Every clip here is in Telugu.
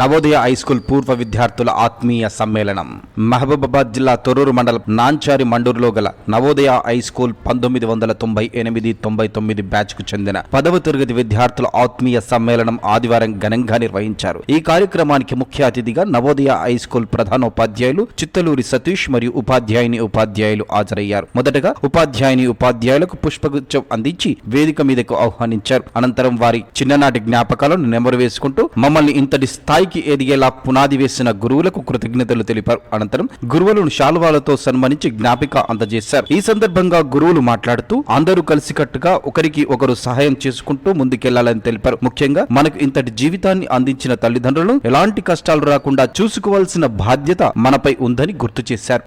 నవోదయ హైస్కూల్ పూర్వ విద్యార్థుల ఆత్మీయ సమ్మేళనం. మహబూబాబాద్ జిల్లా తొర్రూరు మండలం నాంచారి మండూరులో గల నవోదయ హై స్కూల్ పంతొమ్మిది వందల తొంభై ఎనిమిది తొంభై తొమ్మిది బ్యాచ్కు చెందిన పదవ తరగతి విద్యార్థుల ఆత్మీయ సమ్మేళనం ఆదివారం ఘనంగా నిర్వహించారు. ఈ కార్యక్రమానికి ముఖ్య అతిథిగా నవోదయ హై స్కూల్ ప్రధానోపాధ్యాయులు చిత్తలూరి సతీష్ మరియు ఉపాధ్యాయుని ఉపాధ్యాయులు హాజరయ్యారు. మొదటగా ఉపాధ్యాయుని ఉపాధ్యాయులకు పుష్పగుచ్చం అందించి వేదిక మీదకు ఆహ్వానించారు. అనంతరం వారి చిన్ననాటి జ్ఞాపకాలను నెమరు వేసుకుంటూ మమ్మల్ని ఇంతటి స్థాయి స్థాయికి ఎదిగేలా పునాది వేసిన గురువులకు కృతజ్ఞతలు తెలిపారు. అనంతరం గురువులను శాలువాలతో సన్మానించి జ్ఞాపిక అందజేశారు. ఈ సందర్భంగా గురువులు మాట్లాడుతూ అందరూ కలిసికట్టుగా ఒకరికి ఒకరు సహాయం చేసుకుంటూ ముందుకెళ్ళాలని తెలిపారు. ముఖ్యంగా మనకు ఇంతటి జీవితాన్ని అందించిన తల్లిదండ్రులను ఎలాంటి కష్టాలు రాకుండా చూసుకోవాల్సిన బాధ్యత మనపై ఉందని గుర్తు చేశారు.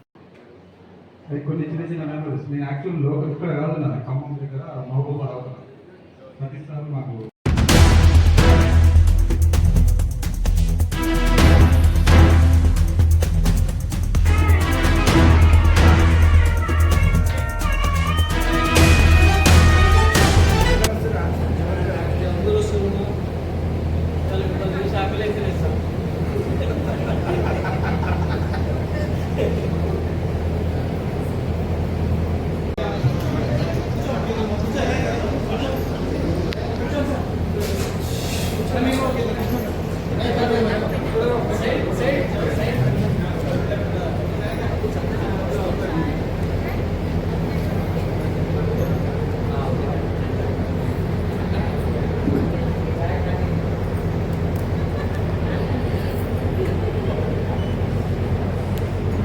అది కొన్ని చిన్న చిన్న మెమరీస్ నేను యాక్చువల్ లోకల్ ఇక్కడ కాదు నా ఖమ్మం దగ్గర మహబూబా ప్రతిసారి మాకు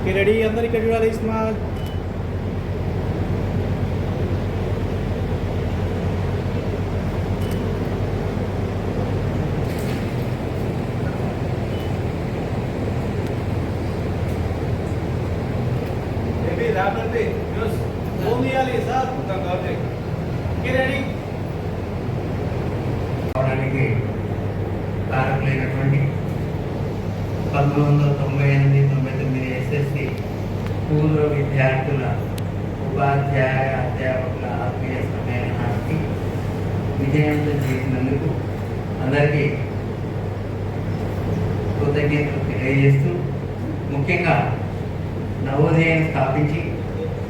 ఓకే రెడీ అందరు ఇక్కడ చూడాలి ఇస్మాల్ అవడానికి కారకులైనటువంటి పంతొమ్మిది వందల తొంభై ఎనిమిది తొంభై తొమ్మిది చేసేసి పూర్వ విద్యార్థుల ఉపాధ్యాయ అధ్యాపకుల ఆత్మీయ సమ్మేళనానికి విజయవంతం చేసినందుకు అందరికీ కృతజ్ఞతలు తెలియజేస్తూ ముఖ్యంగా నవోదయాన్ని స్థాపించి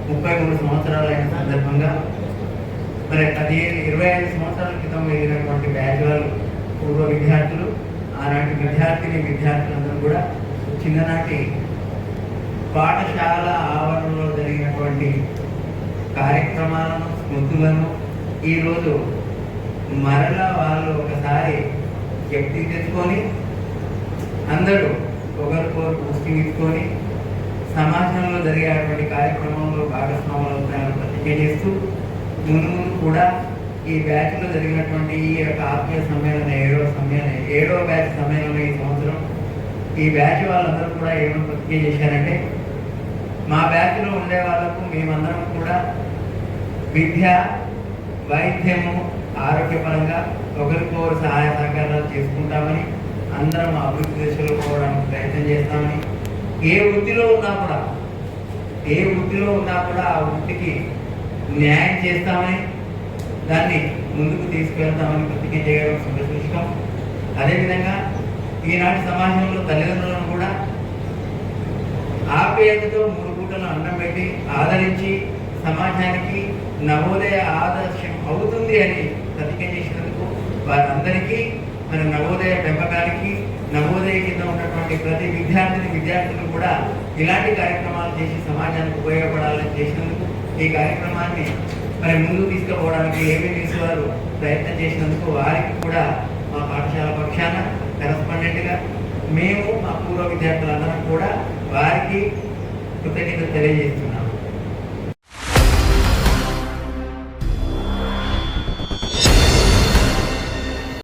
ముప్పై మూడు సంవత్సరాలైన సందర్భంగా మరి పదిహేను ఇరవై ఐదు సంవత్సరాల క్రితం వెళ్ళినటువంటి బ్యాచ్ వాళ్ళు పూర్వ విద్యార్థులు ఆనాటి విద్యార్థిని విద్యార్థులందరూ కూడా చిన్ననాటి పాఠశాల ఆవరణలో జరిగినటువంటి కార్యక్రమాలను స్మృతులను ఈరోజు మరలా వాళ్ళు ఒకసారి వ్యక్తి తెచ్చుకొని అందరూ ఒకరికొకరు పుష్టి ఇచ్చుకొని సమాజంలో జరిగేటువంటి కార్యక్రమంలో భాగస్వాములు అవుతారని ప్రతిజ్ఞ చేస్తూ ముందు ముందు కూడా ఈ బ్యాచ్లో జరిగినటువంటి ఈ యొక్క ఆత్మీయ సమ్మేళన ఏడవ సమ్మేళన ఏడవ బ్యాచ్ సమ్మేళనం ఈ సంవత్సరం. ఈ బ్యాచ్ వాళ్ళందరూ కూడా ఏమైనా ప్రతిజ్ఞ చేశారంటే మా బ్యాచ్లో ఉండే వాళ్ళకు మేమందరం కూడా విద్య వైద్యము ఆరోగ్యపరంగా ఒకరికొకరు సహాయ సహకారాలు చేసుకుంటామని అందరం అభివృద్ధి దశలో పోవడానికి ప్రయత్నం చేస్తామని ఏ వృత్తిలో ఉన్నా కూడా ఏ వృత్తిలో ఉన్నా కూడా ఆ వృత్తికి న్యాయం చేస్తామని దాన్ని ముందుకు తీసుకెళ్తామని ప్రతిజ్ఞ చేయడం సంతోషం అదేవిధంగా ఈనాటి సమాజంలో తల్లిదండ్రులను కూడా ఆప్యాయతతో మూడు అన్నం పెట్టి ఆదరించి సమాజానికి నవోదయ ఆదర్శం అవుతుంది అని ప్రతిజ్ఞ చేసినందుకు వారందరికీ మన నవోదయ పెంపకానికి నవోదయ కింద ఉన్నటువంటి ప్రతి విద్యార్థిని విద్యార్థులు కూడా ఇలాంటి కార్యక్రమాలు చేసి సమాజానికి ఉపయోగపడాలని చేసినందుకు ఈ కార్యక్రమాన్ని మరి ముందు తీసుకుపోవడానికి ఏబీఎస్ వారు ప్రయత్నం చేసినందుకు వారికి కూడా మా పాఠశాల పక్షాన కరస్పాండెంట్గా మేము మా పూర్వ విద్యార్థులందరం కూడా వారికి కృతజ్ఞత తెలియజేస్తున్నాం